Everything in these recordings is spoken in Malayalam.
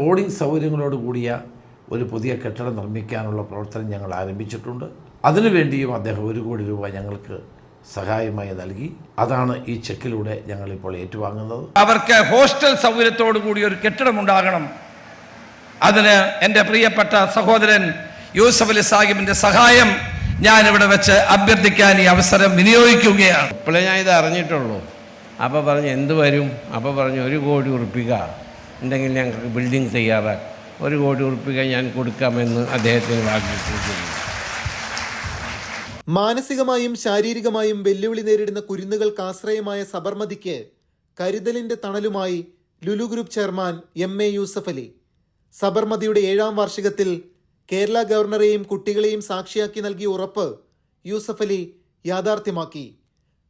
ബോർഡിംഗ് സൗകര്യങ്ങളോട് കൂടിയ ഒരു പുതിയ കെട്ടിടം നിർമ്മിക്കാനുള്ള പ്രവർത്തനം ഞങ്ങൾ ആരംഭിച്ചിട്ടുണ്ട്. അതിനുവേണ്ടിയും അദ്ദേഹം ഒരു കോടി രൂപ ഞങ്ങൾക്ക് സഹായമായി നൽകി. അതാണ് ഈ ചെക്കിലൂടെ ഞങ്ങളിപ്പോൾ ഏറ്റുവാങ്ങുന്നത്. അവർക്ക് ഹോസ്റ്റൽ സൗകര്യത്തോടു കൂടി ഒരു കെട്ടിടം ഉണ്ടാകണം. അതിന് എന്റെ പ്രിയപ്പെട്ട സഹോദരൻ യൂസഫ് അലി സാഹിബിന്റെ സഹായം ഞാൻ ഇവിടെ വെച്ച് അഭ്യർത്ഥിക്കാൻ ഈ അവസരം വിനിയോഗിക്കുകയാണ്. ഇപ്പോഴേ ഞാൻ ഇത് അറിഞ്ഞിട്ടുള്ളൂ. അപ്പോൾ പറഞ്ഞു എന്ത് വരും? അപ്പോൾ പറഞ്ഞു ഒരു കോടി ഉറുപ്പിക ഉണ്ടെങ്കിൽ ഞങ്ങൾക്ക് ബിൽഡിംഗ് തയ്യാറാക്കും. ഒരു കോടി ഉറുപ്പിക ഞാൻ കൊടുക്കാമെന്ന് അദ്ദേഹത്തിന് വാഗ്ദാനം മാനസികമായും ശാരീരികമായും വെല്ലുവിളി നേരിടുന്ന കുരുന്നുകൾക്ക് ആശ്രയമായ സബർമതിക്ക് കരുതലിന്റെ തണലുമായി Lulu group chairman M A Yusuff Ali. സബർമതിയുടെ ഏഴാം വാർഷികത്തിൽ കേരള ഗവർണറെയും കുട്ടികളെയും സാക്ഷിയാക്കി നൽകിയ ഉറപ്പ് യൂസഫ് അലി യാഥാർത്ഥ്യമാക്കി.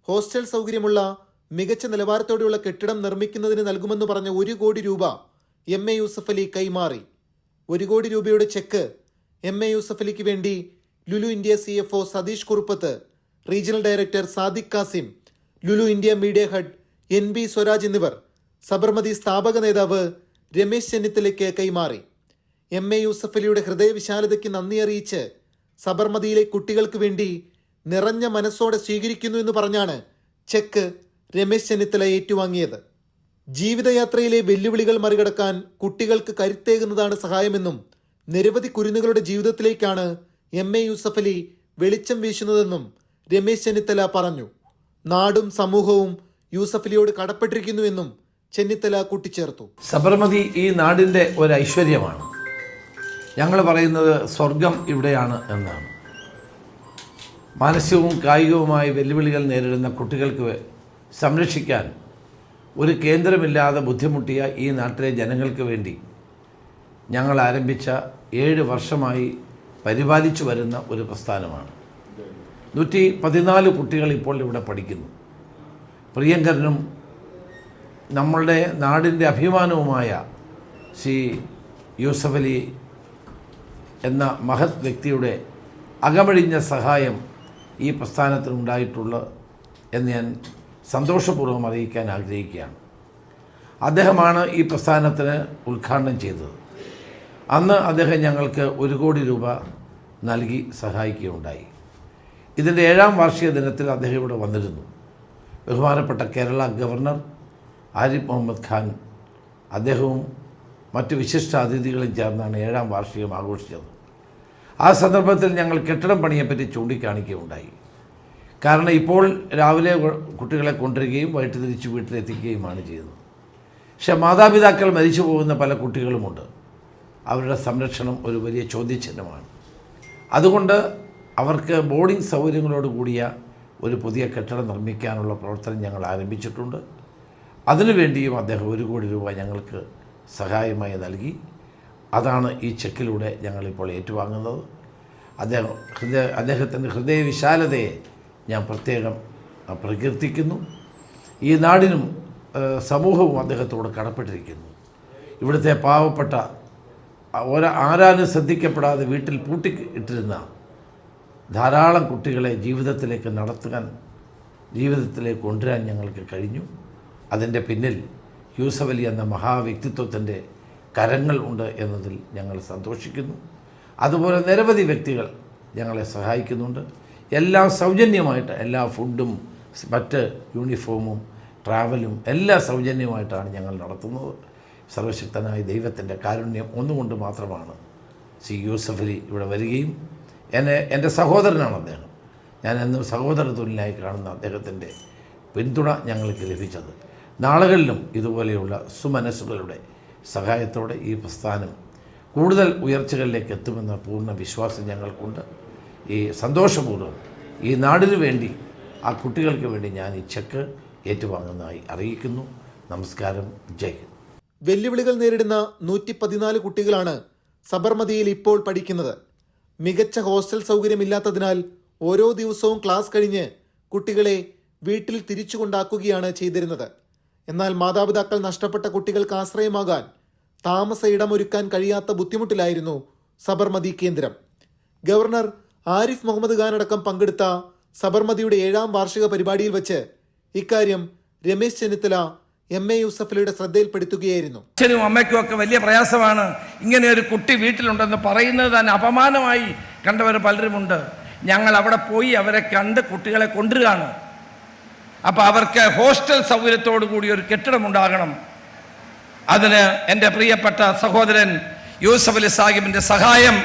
ഹോസ്റ്റൽ സൗകര്യമുള്ള മികച്ച നിലവാരത്തോടെയുള്ള കെട്ടിടം നിർമ്മിക്കുന്നതിന് നൽകുമെന്ന് പറഞ്ഞ ഒരു കോടി രൂപ എം എ യൂസഫ് അലി കൈമാറി. ഒരു കോടി രൂപയുടെ ചെക്ക് എം എ യൂസഫ് അലിക്ക് വേണ്ടി Lulu India C F O Satheesh Kuruppath regional director Sadiq Kasim Lulu India media head N B Swaraj എന്നിവർ സബർമതി സ്ഥാപക നേതാവ് രമേശ് ചെന്നിത്തലയ്ക്ക് കൈമാറി. എം എ യൂസഫ് അലിയുടെ ഹൃദയവിശാലതയ്ക്ക് നന്ദി അറിയിച്ച് സബർമതിയിലെ കുട്ടികൾക്ക് വേണ്ടി നിറഞ്ഞ മനസ്സോടെ സ്വീകരിക്കുന്നു എന്ന് പറഞ്ഞാണ് ചെക്ക് രമേശ് ചെന്നിത്തല ഏറ്റുവാങ്ങിയത്. ജീവിതയാത്രയിലെ വെല്ലുവിളികൾ മറികടക്കാൻ കുട്ടികൾക്ക് കരുത്തേകുന്നതാണ് സഹായമെന്നും നിരവധി കുരുന്നുകളുടെ ജീവിതത്തിലേക്കാണ് എം എ യൂസഫലി വെളിച്ചം വീശുന്നതെന്നും രമേശ് ചെന്നിത്തല പറഞ്ഞു. നാടും സമൂഹവും യൂസഫലിയോട് കടപ്പെട്ടിരിക്കുന്നുവെന്നും ചെന്നിത്തല കൂട്ടിച്ചേർത്തു. സബർമതി ഈ നാടിന്റെ ഒരു ഐശ്വര്യമാണ്. ഞങ്ങൾ പറയുന്നത് സ്വർഗം ഇവിടെയാണ് എന്നാണ്. മാനസികവും കായികവുമായ വെല്ലുവിളികൾ നേരിടുന്ന കുട്ടികൾക്ക് സംരക്ഷിക്കാൻ ഒരു കേന്ദ്രമില്ലാതെ ബുദ്ധിമുട്ടിയ ഈ നാട്ടിലെ ജനങ്ങൾക്ക് വേണ്ടി ഞങ്ങൾ ആരംഭിച്ച ഏഴ് വർഷമായി പരിപാലിച്ചു വരുന്ന ഒരു പ്രസ്ഥാനമാണ്. നൂറ്റി പതിനാല് കുട്ടികൾ ഇപ്പോൾ ഇവിടെ പഠിക്കുന്നു. പ്രിയങ്കരനും നമ്മളുടെ നാടിന്റെ അഭിമാനവുമായ ശ്രീ യൂസഫ് അലി എന്ന മഹത് വ്യക്തിയുടെ അകമഴിഞ്ഞ സഹായം ഈ പ്രസ്ഥാനത്തിനുണ്ടായിട്ടുള്ള എന്ന് ഞാൻ സന്തോഷപൂർവം അറിയിക്കാൻ ആഗ്രഹിക്കുകയാണ്. അദ്ദേഹമാണ് ഈ പ്രസ്ഥാനത്തിന് ഉദ്ഘാടനം ചെയ്തത്. അന്ന് അദ്ദേഹം ഞങ്ങൾക്ക് ഒരു കോടി രൂപ നൽകി സഹായിക്കുകയുണ്ടായി. ഇതിന്റെ ഏഴാം വാർഷിക ദിനത്തിൽ അദ്ദേഹം ഇവിടെ വന്നിരുന്നു. ബഹുമാനപ്പെട്ട കേരള ഗവർണർ ആരിഫ് മുഹമ്മദ് ഖാൻ അദ്ദേഹവും മറ്റ് വിശിഷ്ട അതിഥികളും ചേർന്നാണ് ഏഴാം വാർഷികം ആഘോഷിച്ചത്. ആ സന്ദർഭത്തിൽ ഞങ്ങൾ കെട്ടിടം പണിയെപ്പറ്റി ചൂണ്ടിക്കാണിക്കുകയുണ്ടായി. കാരണം ഇപ്പോൾ രാവിലെ കുട്ടികളെ കൊണ്ടുവരികയും വൈകിട്ട് തിരിച്ച് വീട്ടിലെത്തിക്കുകയുമാണ് ചെയ്യുന്നത്. പക്ഷേ മാതാപിതാക്കൾ മരിച്ചു പോകുന്ന പല കുട്ടികളുമുണ്ട്. അവരുടെ സംരക്ഷണം ഒരു വലിയ ചോദ്യചിഹ്നമാണ്. അതുകൊണ്ട് അവർക്ക് ബോർഡിംഗ് സൗകര്യങ്ങളോട് കൂടിയ ഒരു പുതിയ കെട്ടിടം നിർമ്മിക്കാനുള്ള പ്രവർത്തനം ഞങ്ങൾ ആരംഭിച്ചിട്ടുണ്ട്. അതിനുവേണ്ടിയും അദ്ദേഹം ഒരു കോടി രൂപ ഞങ്ങൾക്ക് സഹായമായി നൽകി. അതാണ് ഈ ചെക്കിലൂടെ ഞങ്ങളിപ്പോൾ ഏറ്റുവാങ്ങുന്നത്. അദ്ദേഹം ഹൃദയ അദ്ദേഹത്തിന്റെ ഹൃദയവിശാലതയെ ഞാൻ പ്രത്യേകം പ്രകീർത്തിക്കുന്നു. ഈ നാടിനും സമൂഹവും അദ്ദേഹത്തോട് കടപ്പെട്ടിരിക്കുന്നു. ഇവിടുത്തെ പാവപ്പെട്ട ഒര ആരാനും ശ്രദ്ധിക്കപ്പെടാതെ വീട്ടിൽ പൂട്ടി ഇട്ടിരുന്ന ധാരാളം കുട്ടികളെ ജീവിതത്തിലേക്ക് നടത്താൻ ജീവിതത്തിലേക്ക് കൊണ്ടുവരാൻ ഞങ്ങൾക്ക് കഴിഞ്ഞു. അതിന്റെ പിന്നിൽ യൂസഫ് അലി എന്ന മഹാവ്യക്തിത്വത്തിന്റെ കരങ്ങൾ ഉണ്ട് എന്നതിൽ ഞങ്ങൾ സന്തോഷിക്കുന്നു. അതുപോലെ നിരവധി വ്യക്തികൾ ഞങ്ങളെ സഹായിക്കുന്നുണ്ട്. എല്ലാം സൗജന്യമായിട്ട് എല്ലാ ഫുഡും മറ്റ് യൂണിഫോമും ട്രാവലും എല്ലാം സൗജന്യമായിട്ടാണ് ഞങ്ങൾ നടത്തുന്നത്. സർവശക്തനായ ദൈവത്തിന്റെ കാരുണ്യം ഒന്നുകൊണ്ട് മാത്രമാണ് സി യൂസഫ് അലി ഇവിടെ വരികയും എന്നെ എന്റെ സഹോദരനാണ് അദ്ദേഹം. ഞാൻ എന്നും സഹോദര തുല്യനായി കാണുന്ന അദ്ദേഹത്തിന്റെ പിന്തുണ ഞങ്ങൾക്ക് ലഭിച്ചത്. നാളുകളിലും ഇതുപോലെയുള്ള സുമനസ്സുകളുടെ സഹായത്തോടെ ഈ പ്രസ്ഥാനം കൂടുതൽ ഉയർച്ചകളിലേക്ക് എത്തുമെന്ന പൂർണ വിശ്വാസം ഞങ്ങൾക്കുണ്ട്. ഈ സന്തോഷപൂർവം ഈ നാടിനു വേണ്ടി ആ കുട്ടികൾക്ക് വേണ്ടി ഞാൻ ഈ ചെക്ക് ഏറ്റുവാങ്ങുന്നതായി അറിയിക്കുന്നു. നമസ്കാരം. ജയ് വെല്ലുവിളികൾ നേരിടുന്ന നൂറ്റി പതിനാല് കുട്ടികളാണ് സബർമതിയിൽ ഇപ്പോൾ പഠിക്കുന്നത്. മികച്ച ഹോസ്റ്റൽ സൗകര്യമില്ലാത്തതിനാൽ ഓരോ ദിവസവും ക്ലാസ് കഴിഞ്ഞ് കുട്ടികളെ വീട്ടിൽ തിരിച്ചു കൊണ്ടാക്കുകയാണ് ചെയ്തിരുന്നത്. എന്നാൽ മാതാപിതാക്കൾ നഷ്ടപ്പെട്ട കുട്ടികൾക്ക് ആശ്രയമാകാൻ താമസ ഇടമൊരുക്കാൻ കഴിയാത്ത ബുദ്ധിമുട്ടിലായിരുന്നു സബർമതി കേന്ദ്രം. ഗവർണർ ആരിഫ് മുഹമ്മദ് ഖാൻ അടക്കം പങ്കെടുത്ത സബർമതിയുടെ ഏഴാം വാർഷിക പരിപാടിയിൽ വെച്ച് ഇക്കാര്യം രമേശ് ചെന്നിത്തല എം എ യൂസഫലിയുടെ ശ്രദ്ധയിൽപ്പെടുത്തുകയായിരുന്നു. അച്ഛനും അമ്മയ്ക്കും ഒക്കെ വലിയ പ്രയാസമാണ് ഇങ്ങനെ ഒരു കുട്ടി വീട്ടിലുണ്ടെന്ന് പറയുന്നത് തന്നെ അപമാനമായി കണ്ടവർ പലരുമുണ്ട്. ഞങ്ങൾ അവിടെ പോയി അവരെ കണ്ട് കുട്ടികളെ കൊണ്ടുവരികയാണ്. അപ്പോൾ അവർക്ക് ഹോസ്റ്റൽ സൗകര്യത്തോടു കൂടി ഒരു കെട്ടിടം കെട്ടിടമുണ്ടാകണം അതിന് എന്റെ പ്രിയപ്പെട്ട സഹോദരൻ യൂസഫ് അലി സാഹിബിന്റെ സഹായം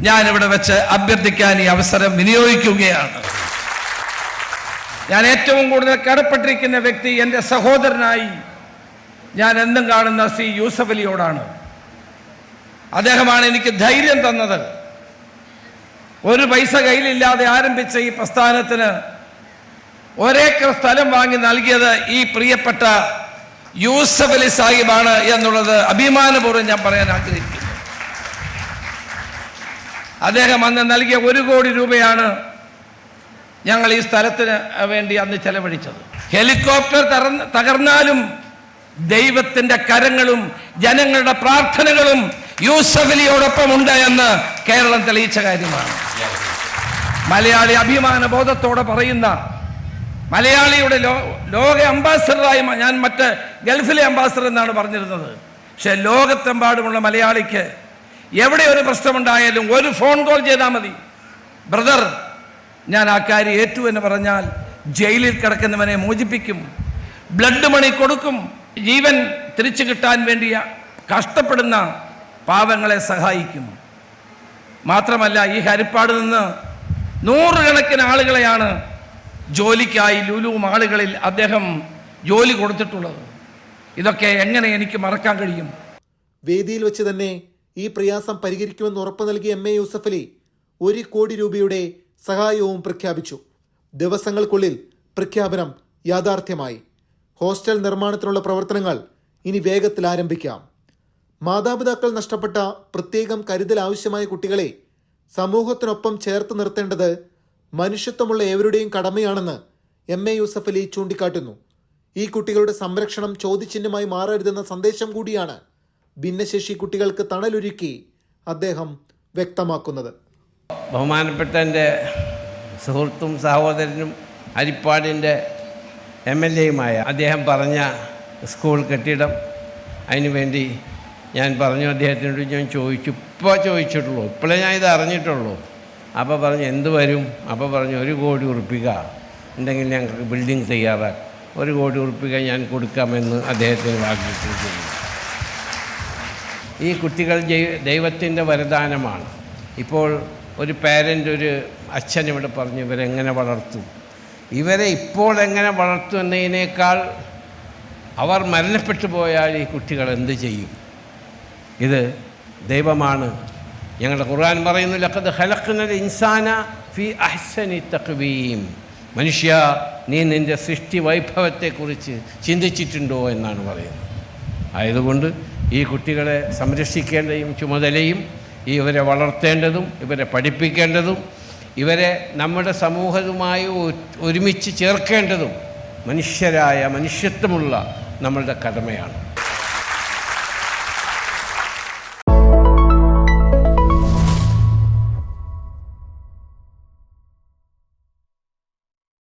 ഞാൻ ഇവിടെ വെച്ച് അഭ്യർത്ഥിക്കാൻ ഈ അവസരം വിനിയോഗിക്കുകയാണ്. ഞാൻ ഏറ്റവും കൂടുതൽ കടപ്പെട്ടിരിക്കുന്ന വ്യക്തി എന്റെ സഹോദരനായി ഞാൻ എന്നും കാണുന്ന സി യൂസഫ് അലിയോടാണ്. അദ്ദേഹമാണ് എനിക്ക് ധൈര്യം തന്നത്. ഒരു പൈസ കയ്യിലില്ലാതെ ആരംഭിച്ച ഈ പ്രസ്ഥാനത്തിന് ഒരേക്കർ സ്ഥലം വാങ്ങി നൽകിയത് ഈ പ്രിയപ്പെട്ട യൂസഫ് അലി സാഹിബാണ് എന്നുള്ളത് അഭിമാനപൂർവം ഞാൻ പറയാൻ ആഗ്രഹിക്കുന്നു. അദ്ദേഹം അന്ന് നൽകിയ ഒരു കോടി രൂപയാണ് ഞങ്ങൾ ഈ സ്ഥലത്തിന് വേണ്ടി അന്ന് ചെലവഴിച്ചത്. ഹെലികോപ്റ്റർ തകർന്നാലും ദൈവത്തിന്റെ കരങ്ങളും ജനങ്ങളുടെ പ്രാർത്ഥനകളും യൂസഫലിയോടൊപ്പം ഉണ്ട് എന്ന് കേരളം തെളിയിച്ച കാര്യമാണ്. മലയാളി അഭിമാന ബോധത്തോടെ പറയുന്ന മലയാളിയുടെ ലോ ലോക അംബാസഡറായി ഞാൻ മറ്റ് ഗൾഫിലെ അംബാസഡർ എന്നാണ് പറഞ്ഞിരുന്നത്. പക്ഷെ ലോകത്തെമ്പാടുമുള്ള മലയാളിക്ക് എവിടെ ഒരു പ്രശ്നമുണ്ടായാലും ഒരു ഫോൺ കോൾ ചെയ്താൽ മതി. ബ്രദർ ഞാൻ ആ കാര്യം ഏറ്റു എന്ന് പറഞ്ഞാൽ ജയിലിൽ കിടക്കുന്നവനെ മോചിപ്പിക്കും. ബ്ലഡ് മണി കൊടുക്കും. ജീവൻ തിരിച്ചു കിട്ടാൻ വേണ്ടി കഷ്ടപ്പെടുന്ന പാവങ്ങളെ സഹായിക്കും. മാത്രമല്ല ഈ ഹരിപ്പാട് നിന്ന് നൂറുകണക്കിന് ആളുകളെയാണ് ജോലിക്കായി ലുലു മാളുകളിൽ അദ്ദേഹം ജോലി കൊടുത്തിട്ടുള്ളത്. ഇതൊക്കെ എങ്ങനെ എനിക്ക് മറക്കാൻ കഴിയും? വേദിയിൽ വെച്ച് തന്നെ ഈ പ്രയാസം പരിഹരിക്കുമെന്ന് ഉറപ്പു നൽകിയ എം എ യൂസഫലി ഒരു കോടി രൂപയുടെ സഹായവും പ്രഖ്യാപിച്ചു. ദിവസങ്ങൾക്കുള്ളിൽ പ്രഖ്യാപനം യാഥാർത്ഥ്യമായി. ഹോസ്റ്റൽ നിർമ്മാണത്തിനുള്ള പ്രവർത്തനങ്ങൾ ഇനി വേഗത്തിൽ ആരംഭിക്കാം. മാതാപിതാക്കൾ നഷ്ടപ്പെട്ട പ്രത്യേകം കരുതൽ ആവശ്യമായ കുട്ടികളെ സമൂഹത്തിനൊപ്പം ചേർത്ത് നിർത്തേണ്ടത് മനുഷ്യത്വമുള്ള ഏവരുടെയും കടമയാണെന്ന് എം എ യൂസഫ് അലി ചൂണ്ടിക്കാട്ടുന്നു. ഈ കുട്ടികളുടെ സംരക്ഷണം ചോദ്യചിഹ്നമായി മാറരുതെന്ന സന്ദേശം കൂടിയാണ് ഭിന്നശേഷി കുട്ടികൾക്ക് തണലൊരുക്കി അദ്ദേഹം വ്യക്തമാക്കുന്നത്. ബഹുമാനപ്പെട്ട എന്റെ സുഹൃത്തും സഹോദരനും അരിപ്പാടിന്റെ എം എൽ എയുമായ അദ്ദേഹം പറഞ്ഞ സ്കൂൾ കെട്ടിടം അതിനുവേണ്ടി ഞാൻ പറഞ്ഞു. അദ്ദേഹത്തിനോട് ഞാൻ ചോദിച്ചു. ഇപ്പോൾ ചോദിച്ചിട്ടുള്ളൂ. ഇപ്പോഴേ ഞാൻ ഇത് അറിഞ്ഞിട്ടുള്ളൂ. അപ്പോൾ പറഞ്ഞു എന്ത് വരും? അപ്പോൾ പറഞ്ഞു ഒരു കോടി ഉറപ്പിക്കുക ഉണ്ടെങ്കിൽ ഞങ്ങൾക്ക് ബിൽഡിംഗ് തയ്യാറാക്കും. ഒരു കോടി ഉറപ്പിക്കാൻ ഞാൻ കൊടുക്കാമെന്ന് അദ്ദേഹത്തിന് വാഗ്ദാനം ഈ കുട്ടികൾ ദൈവത്തിന്റെ വരദാനമാണ്. ഇപ്പോൾ ഒരു പാരന്റ് ഒരു അച്ഛൻ ഇവിടെ പറഞ്ഞു ഇവരെങ്ങനെ വളർത്തും? ഇവരെ ഇപ്പോൾ എങ്ങനെ വളർത്തും എന്നതിനേക്കാൾ അവർ മരണപ്പെട്ടു പോയാൽ ഈ കുട്ടികൾ എന്ത് ചെയ്യും? ഇത് ദൈവമാണ്. ഞങ്ങളുടെ ഖുർആൻ പറയുന്നു ലഖദ് ഖലഖ്നൽ ഇൻസാന ഫി അഹ്സനി തക്വീം മനുഷ്യ നീ നിന്റെ സൃഷ്ടി വൈഭവത്തെക്കുറിച്ച് ചിന്തിച്ചിട്ടുണ്ടോ എന്നാണ് പറയുന്നത്. ആയതുകൊണ്ട് ഈ കുട്ടികളെ സംരക്ഷിക്കേണ്ടതും ചുമതലയും ഇവരെ വളർത്തേണ്ടതും ഇവരെ പഠിപ്പിക്കേണ്ടതും ഇവരെ നമ്മുടെ സമൂഹവുമായി ഒരുമിച്ച് ചേർക്കേണ്ടതും മനുഷ്യരായ മനുഷ്യത്വമുള്ള നമ്മളുടെ കടമയാണ്.